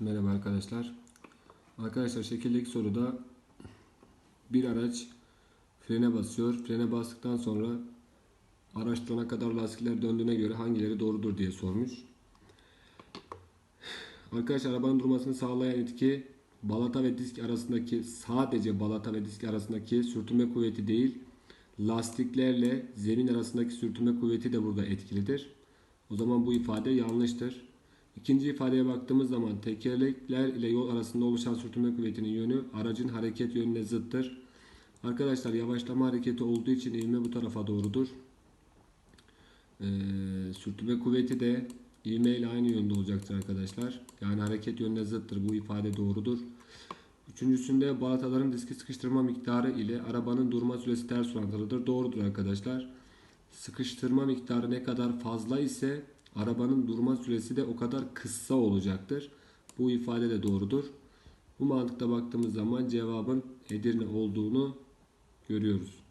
Merhaba arkadaşlar. Arkadaşlar şekildeki soruda bir araç frene basıyor. Frene bastıktan sonra araç durana kadar lastikler döndüğüne göre hangileri doğrudur diye sormuş. Arkadaşlar arabanın durmasını sağlayan etki balata ve disk arasındaki sadece balata ve disk arasındaki sürtünme kuvveti değil lastiklerle zemin arasındaki sürtünme kuvveti de burada etkilidir. O zaman bu ifade yanlıştır. İkinci ifadeye baktığımız zaman tekerlekler ile yol arasında oluşan sürtünme kuvvetinin yönü aracın hareket yönüne zıttır. Arkadaşlar yavaşlama hareketi olduğu için ivme bu tarafa doğrudur. Ee, sürtünme kuvveti de ivme ile aynı yönde olacaktır arkadaşlar. Yani hareket yönüne zıttır. Bu ifade doğrudur. Üçüncüsünde balataların diski sıkıştırma miktarı ile arabanın durma süresi ters orantılıdır. Doğrudur arkadaşlar. Sıkıştırma miktarı ne kadar fazla ise arabanın durma süresi de o kadar kısa olacaktır. Bu ifade de doğrudur. Bu mantıkta baktığımız zaman cevabın Edirne olduğunu görüyoruz.